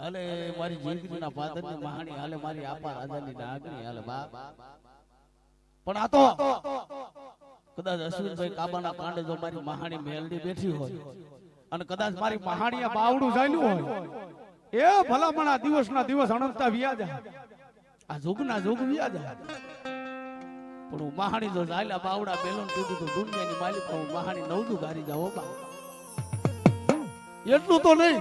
હાલે મારી જિંદગીના પાદરની મહાણી હાલે મારી આપા રાજાની નાગણી હાલે બા. પણ આ તો કદાચ અશ્વિનભાઈ કાબાના કાંડે જો મારી મહાણી મેલડી બેઠી હોય અને કદાચ મારી મહાણીએ બાવડું ચાલ્યું હોય. એ ભલામણ દિવસના દિવસ અણસતા વ્યા જાય આ જુગના જુગ વ્યા જાય પણ હું મહાણી જો ચાલ્યા બાવડા બેલું કીધું તો દુનિયાની માલિક હું મહાણી નવજુ ગારી જાઓ બા. એટલું તો નહીં.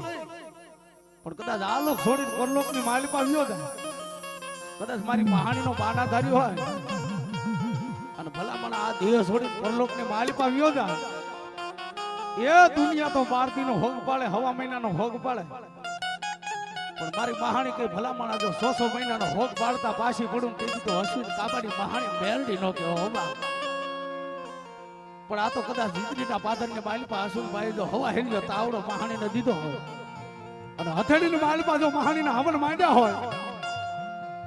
પણ કદાચ આ છોડીને પરલોકની માલિક આવ્યો જાય કદાચ મારી મહાણીનો બાના ધાર્યો હોય. અને ભલામણ આ દેહ છોડીને પરલોકની માલિક આવ્યો જાય એ દુનિયા તો બારતીનો ભોગ પાડે, હવા મહિનાનો ભોગ પાડે. પણ મારી મહાણી કઈ ભલામણ આ જો સો સો મહિનાનો ભોગ પાડતા પાછી પડું કીધું તો હસુ કાબાની મહાણી મેલડી નો કે હોબા પણ આ તો કદાચ જીતરીના પાદરને માલિપા અશ્વિનભાઈ જો હવા હેલ્યો તાવડો મહાણીને દીધો હોય. અને હથેળીની માલપા જો મહાણીના હવન માંડ્યા હોય,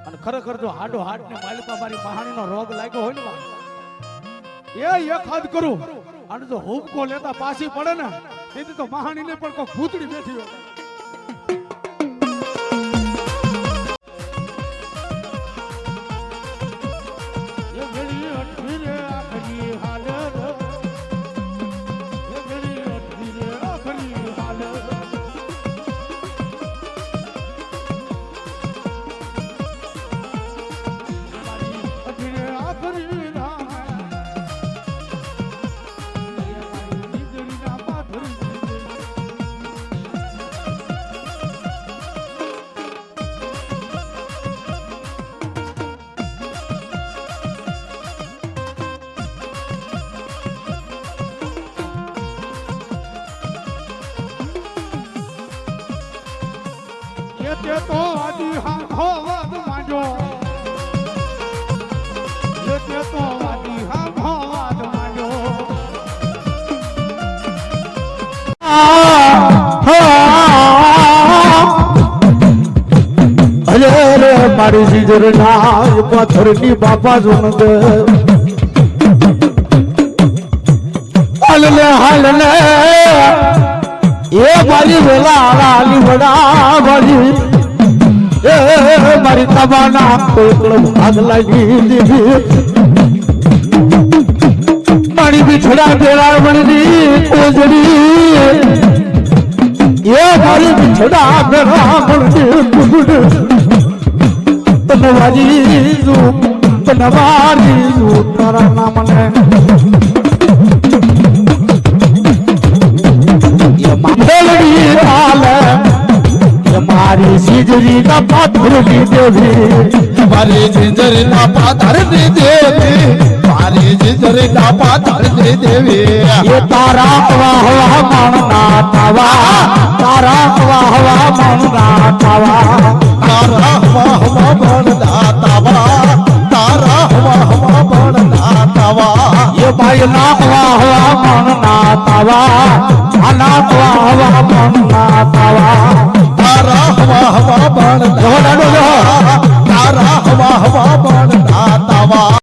અને ખરેખર જો હાડો હાડની માલપા મારી મહાણીનો રોગ લાગ્યો હોય ને એ એક હાથ કરું, અને જો હુબકો લેતા પાછી પડે ને તેથી તો મહાણીને પણ કોઈ ભૂતડી બેઠી હોય. તે તો આદિ હાંખો વાદ માંડ્યો. એ તે તો આદિ હાંખો વાદ માંડ્યો. અરે રે મારી જીજર ના પથ્થરની બાપા જોન દે હાલ ને હાલ ને એ મારી વેલા આલી વડા એ મારી તબાના કોકળ ભાગ લાગી દીધી. મારી બિછડા બેરા વળની કોજડી. એ મારી બિછડા બેરા વળની કુકડ તનવારી જુ તનવારી જો તારા નામને सिजरी ना पाथर दी देवी। मारे झिझरी ना पाथर दी देवी। मारे झिझरी ना पाथर दी देवी। ये तारा हवा हवा मानना तवा। तारा हवा हवा मानना तवा। तारा हवा हवा मानना तवा। तारा हवा हवा मानना तवा। ये भाई ना हवा हवा मानना तवा। ना हवा हवा मानना तवा। તારા હવા હવા બાણ તારા હવા હવા બાણ દાતાવા